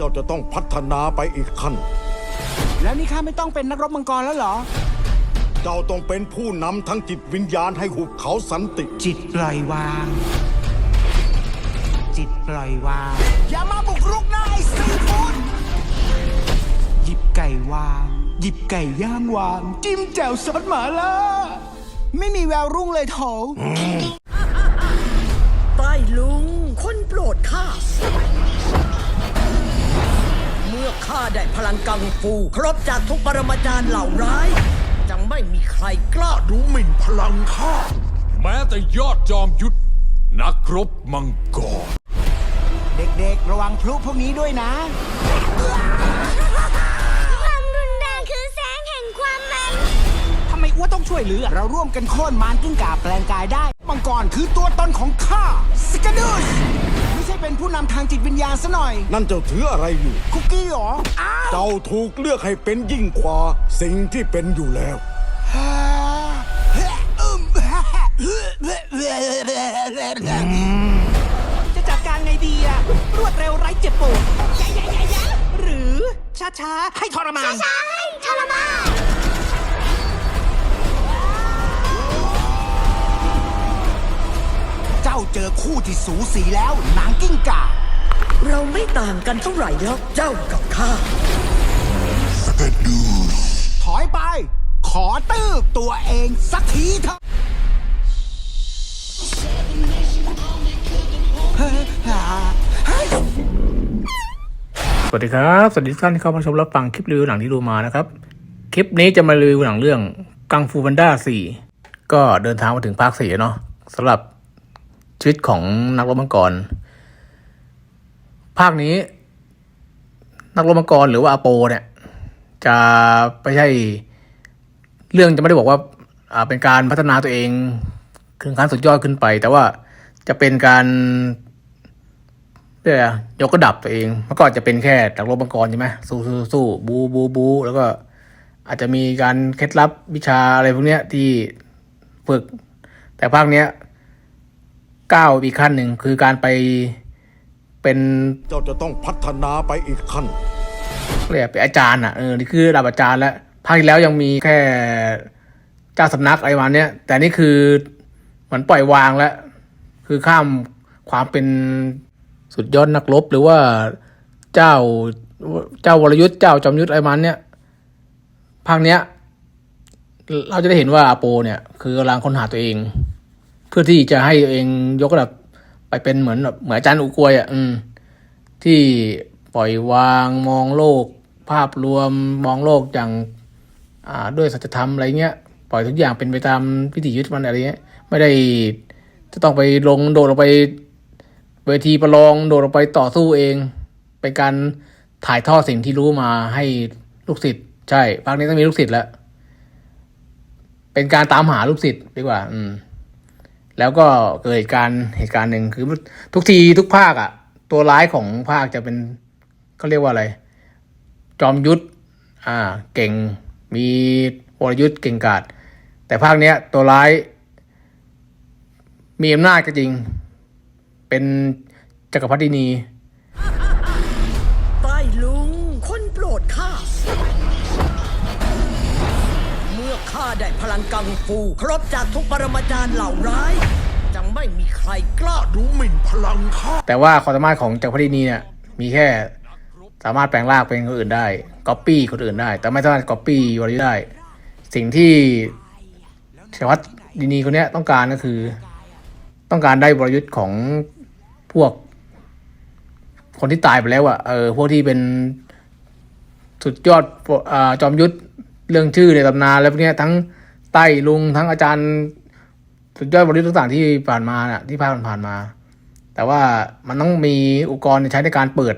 เจ้าจะต้องพัฒนาไปอีกขั้น แล้วนี่ข้าไม่ต้องเป็นนักรบมังกรแล้วเหรอ เจ้าต้องเป็นผู้นำทั้งจิตวิญญาณให้หุบเขาสันติ จิตปล่อยวาง จิตปล่อยวาง อย่ามาบุกรุกนะไอ้ซีฟูดหยิบไก่วาง หยิบไก่ย่างวาง จิ้มแจ่วซอสหมาล่าไม่มีแววรุ่งเลยโถใต้ลุง คนโปรดข้าเมื่อข้าได้พลังกังฟู ครบจากทุกปรมาจารย์เหล่าร้ายจังไม่มีใครกล้าดูหมิ่นพลังข้า แม้แต่ยอดจอมยุทธนักรบมังกร เด็กๆ ระวังพลุพวกนี้ด้วยนะ ความรุนแรงคือแสงแห่งความมันทำไมอ้วต้องช่วยเหลือ เราร่วมกันโค่นมารกิ้งก่าแปลงกายได้ มังกรคือตัวตนของข้า สกาดูสไม่ใช่ เป็นผู้นำทางจิตวิญญาณซะหน่อย นั่นเจ้าถืออะไรอยู่ คุกกี้เหรอ อ้าวเจ้าถูกเลือกให้เป็นยิ่งกว่าสิ่งที่เป็นอยู่แล้ว จะจัดการไงดีอะรวดเร็วไร้เจ็บปวด หรือช้าๆ ให้ทรมาน ใช่ทรมาน อคู่ที่สูสีแล้วนางกิ้งก่า เราไม่ต่างกันเท่าไหร่แล้วเจ้ากับข้า ถอยไป ขอตืบตัวเองสักทีเถอะเฮ้ยเฮ้ยสวัสดีครับ สวัสดีทุกท่านที่เข้ามาชมรับฟังคลิปรีวิวหนังที่ดูมานะครับ คลิปนี้จะมารีวิวหนังเรื่องกังฟูบันด้า4ก็เดินทางมาถึงภาคสี่เนาะสำหรับ ชีวิตของนักรบมังกร ภาคนี้ นักรบมังกรหรือว่าอาโป เนี่ย จะไม่ใช่เรื่องจะไม่ได้บอกว่าเป็นการพัฒนาตัวเองถึงขั้นสุดยอดขึ้นไป แต่ว่าจะเป็นการเรียกอะไรยกระดับตัวเองเมื่อก่อนจะเป็นแค่นักรบมังกรใช่ไหมสู้สู้สู้บูบูบูแล้วก็อาจจะมีการเคล็ดลับวิชาอะไรพวกเนี้ยที่ฝึก แต่ภาคเนี้ย ก้าวอีกขั้นหนึ่งคือการไปเป็นเจ้าจะต้องพัฒนาไปอีกขั้นเรียกเป็นอาจารย์อะเออนี่คือระดับอาจารย์แล้วภาคที่แล้วยังมีแค่เจ้าสำนักอะไรประมาณเนี้ยแต่นี่คือเหมือนปล่อยวางแล้ว คือข้ามความเป็นสุดยอดนักรบหรือว่าเจ้าเจ้าวรยุทธ์เจ้าจอมยุทธอะไรประมันเนี้ยภาคเนี้ย เราจะได้เห็นว่าอาโปเนี่ย คือกำลังค้นหาตัวเอง เพื่อที่จะให้ตัวเองยกระดับไปเป็นเหมือนแบบเหมือนอาจารย์อุกวยอะอืม ที่ปล่อยวางมองโลก ภาพรวมมองโลกอย่างอ่าด้วยสัจธรรมอะไรเงี้ยปล่อยทุกอย่างเป็นไปตามวิถีชีวิตมันอะไรเงี้ย ไม่ได้จะต้องไปลงโดดลงไปเวทีประลองโดดลงไปต่อสู้เอง เป็นการถ่ายทอดสิ่งที่รู้มาให้ลูกศิษย์ใช่ภาคนี้ต้องมีลูกศิษย์แล้วเป็นการตามหาลูกศิษย์ดีกว่า อืม แล้วก็เกิดการเหตุการณ์หนึ่งคือทุกทีทุกภาคอะ่ะ ตัวร้ายของภาคจะเป็นเขาเรียกว่าอะไร จอมยุทธอ่า เก่งมีวรยุทธเก่งกาจแต่ภาคเนี้ย ตัวร้าย มีอำนาจก็จริง เป็นจักรพรรดินีใต้ลุง คนโปรดข้า ข้าได้พลังกังฟูครบจากทุกปรมาจารย์เหล่าร้ายจังไม่มีใครกล้าดูหมิ่นพลังข้าแต่ว่าความสามารถของจักรพรรดินีเนี่ยมีแค่สามารถแปลงร่างเป็นคนอื่นได้ก๊อปปี้คนอื่นได้ แต่ไม่สามารถก๊อปปี้วรยุทธ์ได้ สิ่งที่เชวัตดินีคนนี้ต้องการก็คือ ต้องการได้วรยุทธ์ของพวก คนที่ตายไปแล้วอะเออพวกที่เป็นสุดยอดอจอมยุทธ เรื่องชื่อในตำนานแล้วพวกเนี้ยทั้งไต้ลุงทั้งอาจารย์ สุดยอดวรยุทต่างๆที่ผ่านมาน่ะที่ผ่านผ่านมา แต่ว่ามันต้องมีอุปกรณ์ใช้ในการเปิด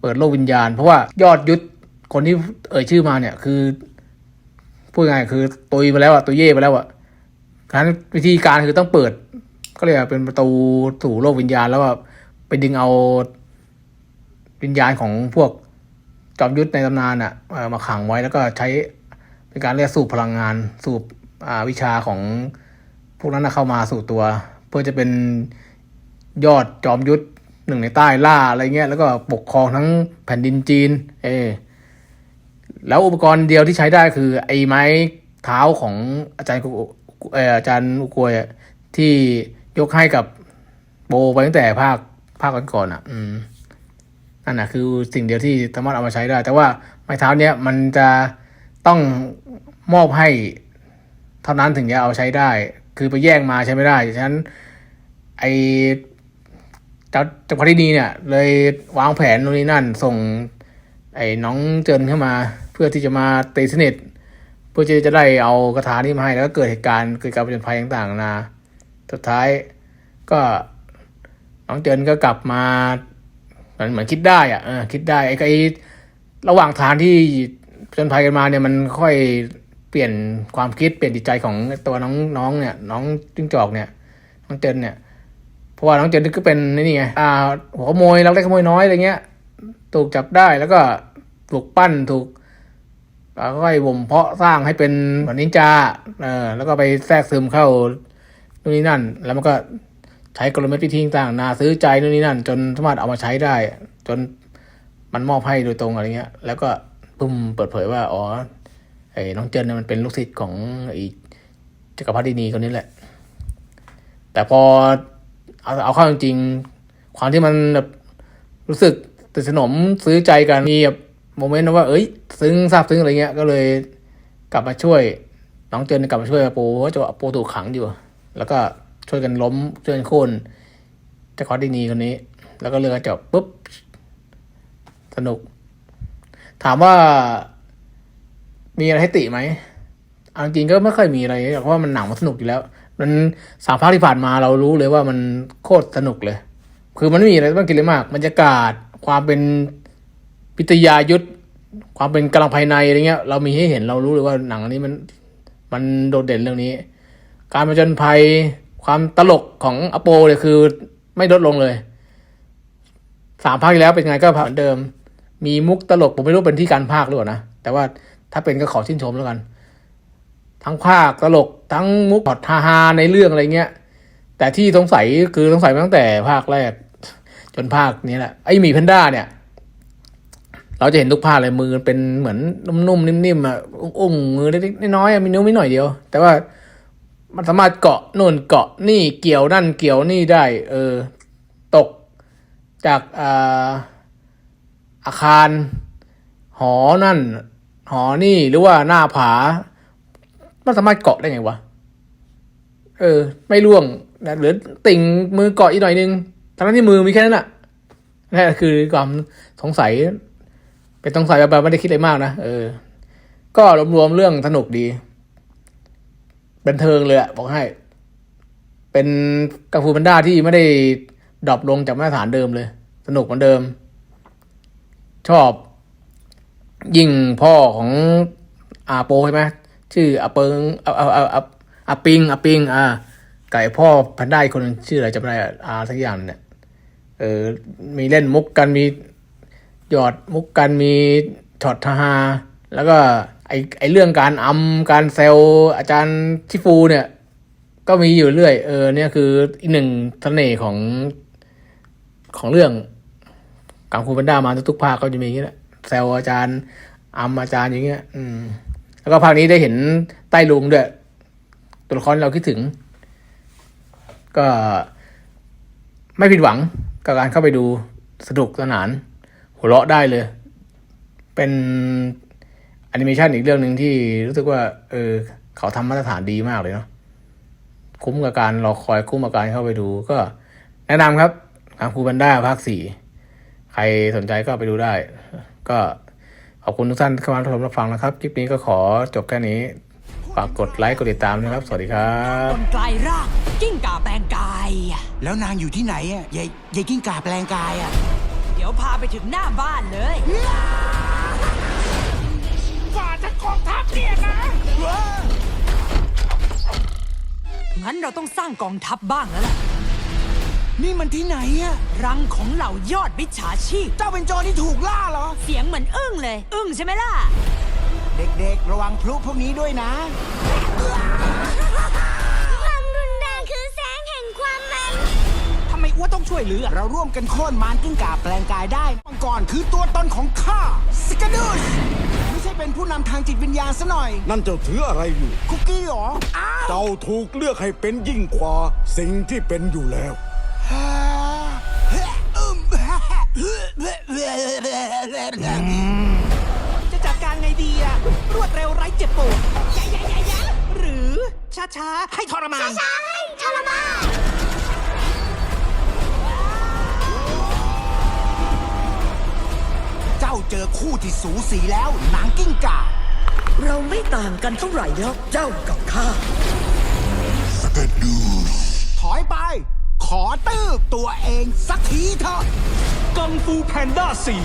เปิดโลกวิญญาณ เพราะว่ายอดยุทธคนที่เอ่ยชื่อมาเนี่ยคือพูดง่ายคือตุยไปแล้วอะตุยเย่ไปแล้วอะการวิธีการคือต้องเปิด ก็เรียเป็นประตูสู่โลกวิญญาณแล้วก็ไปดึงเอาวิญญาณของพวก จอมยุทธในตำนานอะเอ่อมาขังไว้แล้วก็ใช้เป็นการเรียกสูบพลังงานสูบวิชาของพวกนั้นเข้ามาสู่ตัว เพื่อจะเป็นยอดจอมยุทธหนึ่งในใต้ล่าอะไรเงี้ยแล้วก็ปกครองทั้งแผ่นดินจีน เอ แล้วอุปกรณ์เดียวที่ใช้ได้คือ ไอ้ไม้เท้าของอาจารย์อาจารย์อุกวยที่ยกให้กับโบไปตั้งแต่ภาคภาคก่อนๆอะ อืม นั่นแหะคือสิ่งเดียวที่สามารถเอามาใช้ได้ แต่ว่าไม้เท้าเนี้ยมันจะต้องมอบให้เท่านั้นถึงจะเอาใช้ได้ คือไปแย่งมาใช้ไม่ได้ฉะนั้นไอจ้าเจ้าพอดีนีเนี่ย เลยวางแผนนู่นนี่นั่น ส่ง ไอ้น้องเจินเข้ามา เพื่อที่จะมาตีสนิทเพื่อที่จะได้เอากระถานี้มาให้แล้วก็เกิดเหตุการณ์เกิดการประจนภัยต่างๆนานาสุดท้ายก็น้องเจินก็กลับมา มือนเหมือนคิดได้อะอคิดได้ไอ้ไอ้ระหว่างทางที่จนภัยกันมาเนี่ยมันค่อยเปลี่ยนความคิดเปลี่ยนจิตใจของตัวน้องน้องเนี่ย น้องจิ้งจอกเนี่ยน้องเจนเนี่ยเพราะว่าน้องเจนก็เป็นนี่ไงอ่าหัวขโมยลักเล็กขโมยน้อยอะไรเงี้ยถูกจับได้แล้วก็ถูกปั้นถูกก็ค่อยบ่มเพาะสร้างให้เป็นเหมือนนินจาเออแล้วก็ไปแทรกซึมเข้านู่นนี่นั่น แล้วมันก็ ใช้กลเม็ดวิธีต่างๆนาซื้อใจนู่นนี่นั่น จนสามารถเอามาใช้ได้ จนมันมอบให้โดยตรงอะไรเงี้ย แล้วก็ปุ่มเปิดเผยว่าอ๋อไอ้น้องเจนเนี่ยมันเป็นลูกศิษย์ของไอ้จักรพรรดินีคนนี้แหละ แต่พอเอาเอาเข้าจริงๆความที่มันแบบรู้สึกติดสนมซื้อใจกันมีแบบโมเมนต์นะว่าเอ้ย ซึ้งซาบซึ้งอะไรเงี้ย ก็เลยกลับมาช่วย น้องเจนกลับมาช่วยปูเพราะว่าจะปูถูกขังอยู่ แล้วก็ ช่วยกันล้มช่วยกันโค่นเจะคอดีนีคนนี้ แล้วก็เรือก็จบปุ๊บ สนุก ถามว่ามีอะไรให้ติไหมเอาจริงก็ไม่ค่อยมีอะไรเพราะว่ามันหนังมันสนุกอยู่แล้ว มันสามภาคที่ผ่านมาเรารู้เลยว่ามันโคตรสนุกเลย คือมันไม่มีอะไรต้องกินเลยมากบรรยากาศ ความเป็นพิทยายุทธความเป็นกำลังภายในอะไรเงี้ย เรามีให้เห็นเรารู้เลยว่าหนังอันนี้มัน มันโดดเด่นเรื่องนี้ การผจญภัย ความตลกของอโปเนี่ยคือไม่ลดลงเลยสามภาคที่แล้วเป็นไงก็เหมือนเดิม มีมุกตลกผมไม่รู้เป็นที่การภาคหรือเปล่านะ แต่ว่าถ้าเป็นก็ขอชื่นชมแล้วกัน ทั้งภาคตลกทั้งมุกพอดฮาฮาในเรื่องอะไรเงี้ย แต่ที่สงสัยคือสงสัยมาตั้งแต่ภาคแรก จนภาคนี้แหละไอหมีแพนด้าเนี่ย เราจะเห็นทุกภาคเลยมือเป็นเหมือนนุ่มๆนิ่มๆอะอุ้งมือเล็กๆน้อยๆมีนิ้วไม่หน่อยเดียว แต่ว่า มันสามารถเกาะโน่นเกาะนี่เกี่ยวนั่นเกี่ยวนี่ได้ เออ ตกจากอาอาคาร หอนั่น หอนี่หรือว่าหน้าผา มันสามารถเกาะได้ไงวะ เออ ไม่ร่วงนะหรือติ่งมือเกาะอีกหน่อยนึงทั้งที่มือมีแค่นั้นอะนั่นคือความสงสัย เป็นสงสัยแบบไม่ได้คิดอะไรมากนะเออ ก็รวมๆเรื่องสนุกดี บันเทิงเลยอะบอกให้ เป็นกังฟูแพนด้าที่ไม่ได้ดรอปลงจากมาตรฐานเดิมเลย สนุกเหมือนเดิม ชอบ ยิ่งพ่อของอาโปใช่ไหมชื่ออาเปิงอาอาอาอาปิงอาปิง อ่าไก่พ่อแพนด้าคนชื่ออะไรจำไม่ได้อะอาสักอย่างเนี่ยเออ มีเล่นมุกกันมีหยอดมุกกันมีช็อตฮาแล้วก็ ไอไอเรื่องการอำการเซลอาจารย์ชิฟูเนี่ย ก็มีอยู่เรื่อย เออเนี่ยคืออีกหนึ่งเสน่ห์ของของเรื่องกังฟูแพนด้ามาทุกภาคก็จะมีอย่างนี้แหละแซวอาจารย์อำอาจารย์อย่างเงี้ย อืม แล้วก็ภาคนี้ได้เห็นใต้ลุงด้วย ตัวละครเราคิดถึง ก็ไม่ผิดหวังกับการเข้าไปดูสนุกสนาน หัวเราะได้เลย เป็น อนิเมชันอีกเรื่องหนึ่งที่รู้สึกว่า เออ เขาทำมาตรฐานดีมากเลยเนาะคุ้มกับการรอคอยคุ้มกับการเข้าไปดู ก็แนะนำครับทางคูบันด้าภาคสี่ใครสนใจก็ไปดูได้ ก็ขอบคุณทุกท่านที่เข้ามารับชมรับฟังนะครับ คลิปนี้ก็ขอจบแค่นี้ ฝากกดไลค์กดติดตามนะครับ สวัสดีครับ คนกลายร่างกิ้งก่าแปลงกายแล้วนางอยู่ที่ไหนอะยายยายกิ้งก่าแปลงกายอะ เดี๋ยวพาไปถึงหน้าบ้านเลยฝ่าจะ กองทัพเนี่ยนะงั้นเราต้องสร้างกองทัพบ้างแล้วล่ะ นี่มันที่ไหนอะรังของเหล่ายอดวิชาชีพ เจ้าเป็นโจรที่ถูกล่าเหรอ เสียงเหมือนอึ้งเลย อึ้งใช่ไหมล่ะ เด็กๆ ระวังพลุพวกนี้ด้วยนะ ความรุนแรงคือแสงแห่งความมัน ทำไมว่าต้องช่วยเหลือ เราร่วมกันโค่นมารกิ้งก่าแปลงกายได้มังกรคือตัวตนของข้าสกาดูสไม่ใช่ เป็นผู้นำทางจิตวิญญาณซะหน่อย นั่นเจ้าถืออะไรอยู่ คุกกี้เหรออ้าวเจ้าถูกเลือกให้เป็นยิ่งกว่าสิ่งที่เป็นอยู่แล้ว จะจัดการไงดีอะรวดเร็วไร้เจ็บปวดหรือช้าๆให้ทรมาน ช้าให้ทรมานาเจอคู่ที่สูสีแล้วนังกิ้งก่า เราไม่ต่างกันเท่าไหร่หรอกเจ้ากับข้าแต่ดูถอยไป ขอตื้อตัวเองสักทีเถอะกังฟูแพนด้าสี่